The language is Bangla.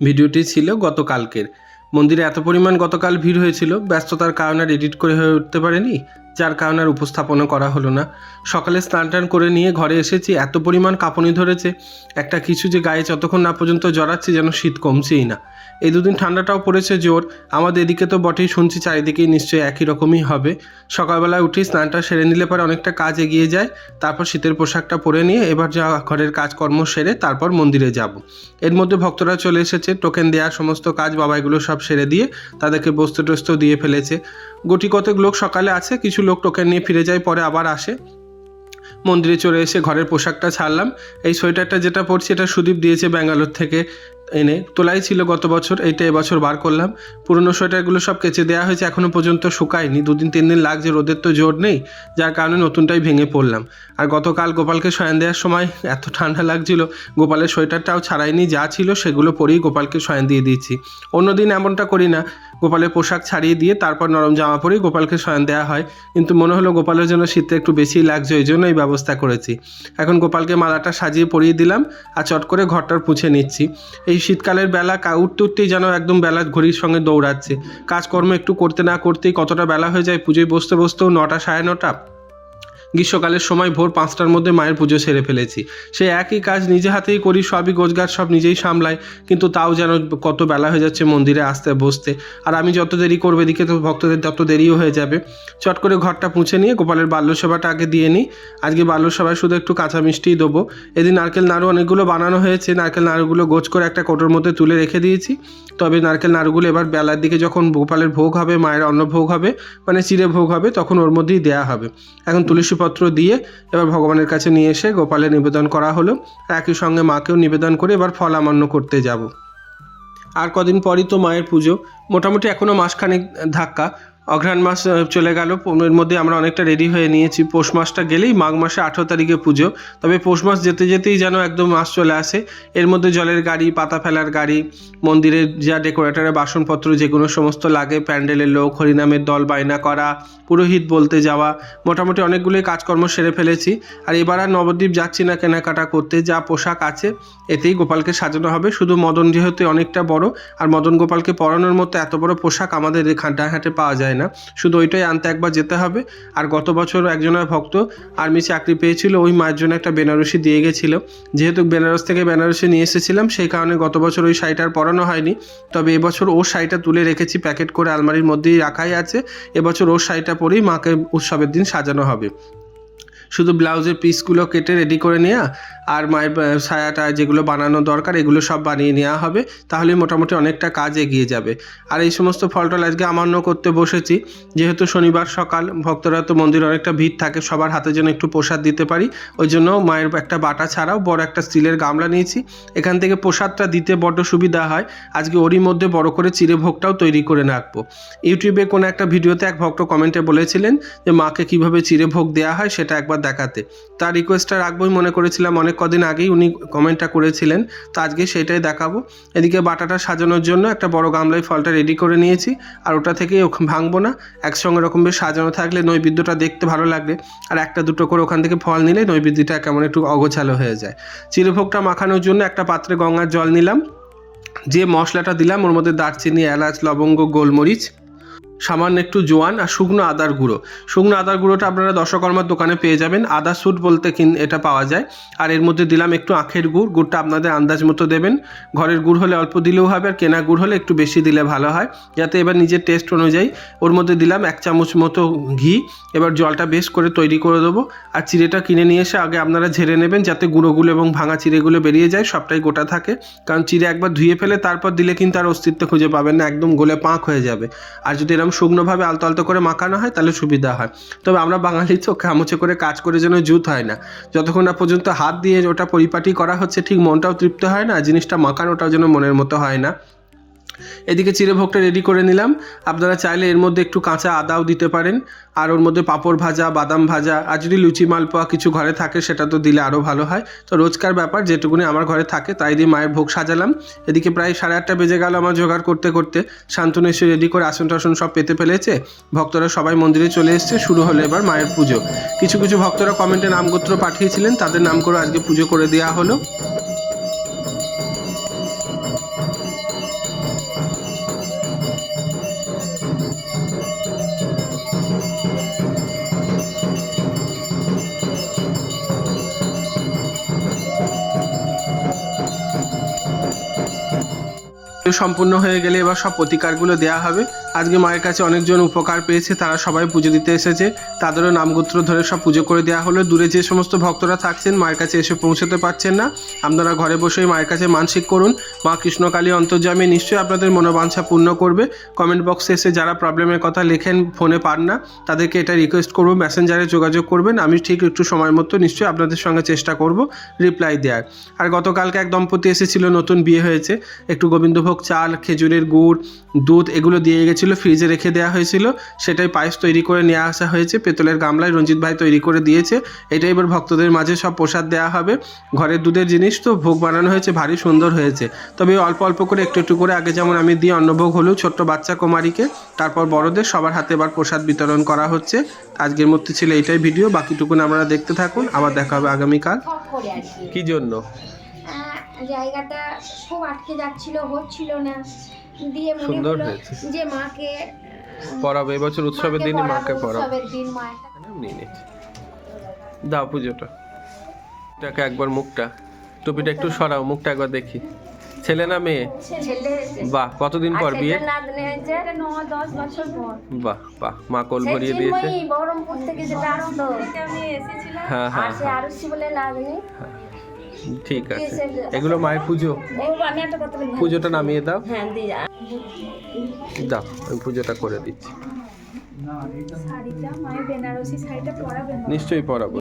ভিডিওটি ছিল গতকালকের। মন্দিরে এত পরিমাণ গতকাল ভিড় হয়েছিল, ব্যস্ততার কারণে এডিট করে হয়ে উঠতে পারেনি। যার কারণে আর উপস্থাপনা করা হলো না। সকালে স্নান টান করে নিয়ে ঘরে এসেছি, এত পরিমাণ কাঁপুনি ধরেছে, একটা কিছু যে গায়ে যতক্ষণ না পর্যন্ত জড়াচ্ছে যেন শীত কমছেই না। এই দুদিন ঠান্ডাটাও পড়েছে জোর, আমাদের এদিকে তো বটেই শুনছি চারিদিকেই নিশ্চয়ই একই রকমই হবে। সকালবেলায় উঠি স্নানটা সেরে নিলে পরে অনেকটা কাজ এগিয়ে যায়, তারপর শীতের পোশাকটা পরে নিয়ে এবার যা ঘরের কাজকর্ম সেরে তারপর মন্দিরে যাব। এর মধ্যে ভক্তরা চলে এসেছে, টোকেন দেওয়ার সমস্ত কাজ বাবা এগুলো সব সেরে দিয়ে তাদেরকে বস্তু টস্তু দিয়ে ফেলেছে। গুটি কতক লোক সকালে আছে, কিছু লোক টোকেন নিয়ে ফিরে যায়, পরে আবার আসে। মন্দিরে চলে এসে ঘরের পোশাকটা ছাড়লাম। এই সোয়েটারটা যেটা পরছি, এটা সুদীপ দিয়েছে ব্যাঙ্গালোর থেকে। এনে তোলাই ছিল গত বছর, এইটা এবছর বার করলাম। পুরনো সোয়েটারগুলো সব কেচে দেওয়া হয়েছে এখনও পর্যন্ত শুকায়নি। দুদিন, তিন দিন লাগছে, রোদের তো জোর নেই, যার কারণে নতুনটাই ভেঙে পড়লাম। আর গতকাল গোপালকে শয়ন দেওয়ার সময় এত ঠান্ডা লাগছিল, গোপালের সোয়েটারটাও ছাড়াইনি, যা ছিল সেগুলো পরেই গোপালকে শয়ন দিয়ে দিয়েছি। অন্যদিন এমনটা করি না, গোপালের পোশাক ছাড়িয়ে দিয়ে তারপর নরম জামা পরেই গোপালকে শয়ন দেওয়া হয়। কিন্তু মনে হলো গোপালের জন্য শীতে একটু বেশিই লাগছে, ওই জন্য এই ব্যবস্থা করেছি। এখন গোপালকে মালাটা সাজিয়ে পরিয়ে দিলাম, আর চট করে ঘরটার পুছে নিচ্ছি। এই শীতকালের বেলা উঠতে উঠতেই যেন একদম বেলা ঘড়ির সঙ্গে দৌড়াচ্ছে। কাজকর্ম একটু করতে না করতেই কতটা বেলা হয়ে যায়, পুজোয় বসতে বসতেও নটা সাড়ে নটা? গ্রীষ্মকালের সময় ভোর পাঁচটার মধ্যে মায়ের পুজো সেরে ফেলেছি। সে একই কাজ নিজে হাতেই করি, সবই গোজগার, সব নিজেই সামলাই, কিন্তু তাও যেন কত বেলা হয়ে যাচ্ছে মন্দিরে আসতে, বসতে। আর আমি যত দেরি করব এদিকে তো ভক্তদের তত দেরিও হয়ে যাবে। চট করে ঘরটা পুঁছে নিয়ে গোপালের বাল্য সেবাটা আগে দিয়ে নিই। আজকে বাল্য সেবায় শুধু একটু কাঁচা মিষ্টিই দেবো। এদিন নারকেল নাড়ু অনেকগুলো বানানো হয়েছে। নারকেল নাড়ুগুলো গোছ করে একটা কোটোর মধ্যে তুলে রেখে দিয়েছি। তবে নারকেল নাড়ুগুলো এবার বেলার দিকে যখন গোপালের ভোগ হবে, মায়ের অন্ন ভোগ হবে মানে চিড়ে ভোগ হবে, তখন ওর মধ্যেই দেয়া হবে। এখন তুলসীপত্র দিয়ে এবার ভগবানের কাছে নিয়ে এসে গোপালে নিবেদন করা হলো। একই সঙ্গে মাকেও নিবেদন করে এবার ফল আমান্য করতে যাব। আর কদিন পরই তো মায়ের পুজো। মোটামুটি এখনও মাসখানেক ধাক্কা। অঘ্রাণ মাস চলে গেল। এর মধ্যে আমরা অনেকটা রেডি হয়ে নিয়েছি। পৌষ মাসটা গেলেই মাঘ মাসে আঠেরো তারিখে পুজো। তবে পৌষ মাস যেতে যেতেই যেন একদম মাস চলে আসে। এর মধ্যে জলের গাড়ি, পাতা ফেলার গাড়ি, মন্দিরের যা ডেকোরেটরের বাসনপত্র যেগুলো সমস্ত লাগে, প্যান্ডেলের লোক, হরিনামের দল বায়না করা, পুরোহিত বলতে যাওয়া, মোটামুটি অনেকগুলোই কাজকর্ম সেরে ফেলেছি। আর এবার আর নবদ্বীপ যাচ্ছি না কেনাকাটা করতে, যা পোশাক আছে, এতেই গোপালকে সাজানো হবে। শুধু মদন যেহেতু অনেকটা বড়, আর মদন গোপালকে পরানোর মতো এত বড় পোশাক আমাদের এখানটা হাটে পাওয়া যায় না। শুধু ওইটাই আনতে একবার যেতে হবে। আর গত বছর একজনের ভক্ত আর্মি চাকরি পেয়েছিল, ওই মায়ের জন্য একটা বেনারসি দিয়ে গেছিল। যেহেতু বেনারস থেকে বেনারসি নিয়ে এসেছিলাম, সেই কারণে গত বছর ওই শাড়িটা আর পরানো হয়নি। তবে এবছর ওর শাড়িটা তুলে রেখেছি, প্যাকেট করে আলমারির মধ্যেই রাখাই আছে। এবছর ওর শাড়িটা পরেই মাকে উৎসবের দিন সাজানো হবে। শুধু ব্লাউজের পিসগুলো কেটে রেডি করে নেওয়া আর মায়ের আহ, ছায়াটা যেগুলো বানানো দরকার এগুলো সব বানিয়ে নেওয়া হবে তাহলে মোটামুটি অনেকটা কাজ এগিয়ে যাবে। আর এই সমস্ত ফলটল আজকে আমান্য করতে বসেছি। যেহেতু শনিবার সকাল ভক্তরা তো মন্দিরে অনেকটা ভিড় থাকে সবার হাতে যেন একটু প্রসাদ দিতে পারি। ওই জন্য মায়ের একটা বাটা ছাড়াও বড় একটা স্টিলের গামলা নিয়েছি। এখান থেকে প্রসাদটা দিতে বড্ড সুবিধা হয়। আজকে ওরই মধ্যে বড় করে চিড়ে ভোগটাও তৈরি করে রাখব। ইউটিউবে কোনো একটা ভিডিওতে এক ভক্ত কমেন্টে বলেছিলেন যে মাকে কীভাবে চিড়ে ভোগ দেওয়া হয় সেটা একবার দেখাতে। তার রিকোয়েস্টটা রাখবোই মনে করেছিলাম অনেক কদিন আগেই। উনি কমেন্টটা করেছিলেন। তো আজকে সেটাই দেখাবো। এদিকে বাটাটা সাজানোর জন্য একটা বড় গামলায় ফলটা রেডি করে নিয়েছি। আর ওটা থেকে ভাঙবো না। একসঙ্গে রকম বেশ সাজানো থাকলে নৈবেদ্যটা দেখতে ভালো লাগবে। আর একটা দুটো করে ওখান থেকে ফল নিলে নৈবেদ্যটা কেমন একটু অগোছালো হয়ে যায়। চিরভোগটা মাখানোর জন্য একটা পাত্রে গঙ্গার জল নিলাম। যে মশলাটা দিলাম, ওর মধ্যে দারচিনি, এলাচ, লবঙ্গ, গোলমরিচ সামান্য একটু জোয়ান আর শুকনো আদার গুঁড়ো। শুকনো আদার গুঁড়োটা আপনারা দশকর্মার দোকানে পেয়ে যাবেন। আদা স্যুট বলতে কিন এটা পাওয়া যায়। আর এর মধ্যে দিলাম একটু আখের গুড়। গুড়টা আপনাদের আন্দাজ মতো দেবেন। ঘরের গুড় হলে অল্প দিলেও হবে আর কেনা গুড় হলে একটু বেশি দিলে ভালো হয়। যাতে এবার নিজের টেস্ট অনুযায়ী ওর মধ্যে দিলাম এক চামচ মতো ঘি। এবার জলটা বেশ করে তৈরি করে দেবো। আর চিড়েটা কিনে নিয়ে এসে আগে আপনারা ঝেড়ে নেবেন যাতে গুঁড়োগুলো এবং ভাঙা চিড়েগুলো বেরিয়ে যায়, সবটাই গোটা থাকে। কারণ চিড়ে একবার ধুয়ে ফেলে তারপর দিলে কিন্তু আর অস্তিত্ব খুঁজে পাবেন না। একদম গোলে পাঁক হয়ে যাবে। আর যদি এরকম শুকনোভাবে আলতো আলতো করে মাখানো হয়, তাহলে সুবিধা হয়। তবে আমরা বাঙালি তো খামুচে করে কাজ করে যেন জুত হয় না। যতক্ষণ না পর্যন্ত হাত দিয়ে ওটা পরিপাটি করা হচ্ছে, ঠিক মনটাও তৃপ্ত হয় না, জিনিসটা মাখানোটাও যেন মনের মতো হয় না। এদিকে চিড়েভোগটা রেডি করে নিলাম। আপনারা চাইলে এর মধ্যে একটু কাঁচা আদাও দিতে পারেন। আর ওর মধ্যে পাঁপড় ভাজা, বাদাম ভাজা, আর যদি লুচি, মালপোয়া কিছু ঘরে থাকে, সেটা তো দিলে আরও ভালো হয়। তো রোজকার ব্যাপার, যেটুকুনি আমার ঘরে থাকে, তাই দিয়ে মায়ের ভোগ সাজালাম। এদিকে প্রায় সাড়ে আটটা বেজে গেল আমার জোগাড় করতে করতে। শান্তনু এসে রেডি করে আসন টাসন সব পেতে ফেলেছে। ভক্তরা সবাই মন্দিরে চলে এসছে। শুরু হলো এবার মায়ের পুজো। কিছু কিছু ভক্তরা কমেন্টে নামগোত্র পাঠিয়েছিলেন। তাদের নাম করে আজকে পুজো করে দেওয়া হলো। সম্পূর্ণ হয়ে গেলে এবার সব প্রতিকারগুলো দেওয়া হবে। আজকে মায়ের কাছে অনেকজন উপকার পেয়েছে, তারা সবাই পুজো দিতে এসেছে। তাদেরও নামগোত্র ধরে সব পুজো করে দেওয়া হলো। দূরে যে সমস্ত ভক্তরা থাকছেন, মায়ের কাছে এসে পৌঁছতে পারছেন না। আপনারা ঘরে বসেই মায়ের কাছে মানসিক করুন। মা কৃষ্ণকালী অন্তর্জামে নিশ্চয়ই আপনাদের মনোবাঞ্ছা পূর্ণ করবে। কমেন্ট বক্সে এসে যারা প্রবলেমের কথা লেখেন, ফোনে পান না, তাদেরকে এটা রিকোয়েস্ট করব, মেসেঞ্জারে যোগাযোগ করবেন। আমি ঠিক একটু সময় মতো নিশ্চয়ই আপনাদের সঙ্গে চেষ্টা করব রিপ্লাই দেওয়ার আর গতকালকে এক দম্পতি এসেছিল, নতুন বিয়ে হয়েছে। একটু গোবিন্দভোগ চাল খেজুরের গুড় দুধ এগুলো দিয়ে গেছিল ফ্রিজে রেখে দেওয়া হয়েছিল। সেটাই পায়েস তৈরি করে নিয়ে আসা হয়েছে। পেতলের গামলায় রঞ্জিত ভাই তৈরি করে দিয়েছে। এটাই এবার ভক্তদের মাঝে সব প্রসাদ দেওয়া হবে। ঘরের দুধের জিনিস তো ভোগ বানানো হয়েছে ভারী সুন্দর হয়েছে। তবে অল্প অল্প করে একটু একটু করে আগে যেমন আমি দিয়ে অন্নভোগ হলেও ছোট্ট বাচ্চা কুমারীকে তারপর বড়দের সবার হাতে এবার প্রসাদ বিতরণ করা হচ্ছে। আজকের মধ্যে ছিল এইটাই ভিডিও বাকিটুকুন আপনারা দেখতে থাকুন। আবার দেখা হবে আগামীকাল। কি জন্য? জায়গাটা খুব আটকে যাচ্ছিল হচ্ছিল না। দিয়ে মনে সুন্দর হলো যে মাকে পড়াবো এবছর উৎসবের দিনে মাকে পড়াবো উৎসবের দিন মা একটা নিয়ে নিচ্ছি। দাও পুজোটা। এটাকে একবার মুখটা টুপিটা একটু সরাও মুখটা একবার দেখি। ছেলে না মেয়ে? ছেলে বাহ কতদিন পর বিয়ে? বাহ বাহ মা কোল ভরিয়ে দিয়েছে। চিন্ময়ী বহরমপুর থেকে যেটা আসতো আমি এসেছিলাম হ্যাঁ হ্যাঁ। ঠিক আছে। এগুলো মায়ের পুজো? পুজোটা নামিয়ে দাও। হ্যাঁ দাও আমি পুজোটা করে দিচ্ছি। শাড়িটা মায়ের বেনারসি শাড়িটা পরাবেন নিশ্চয়ই পড়াবো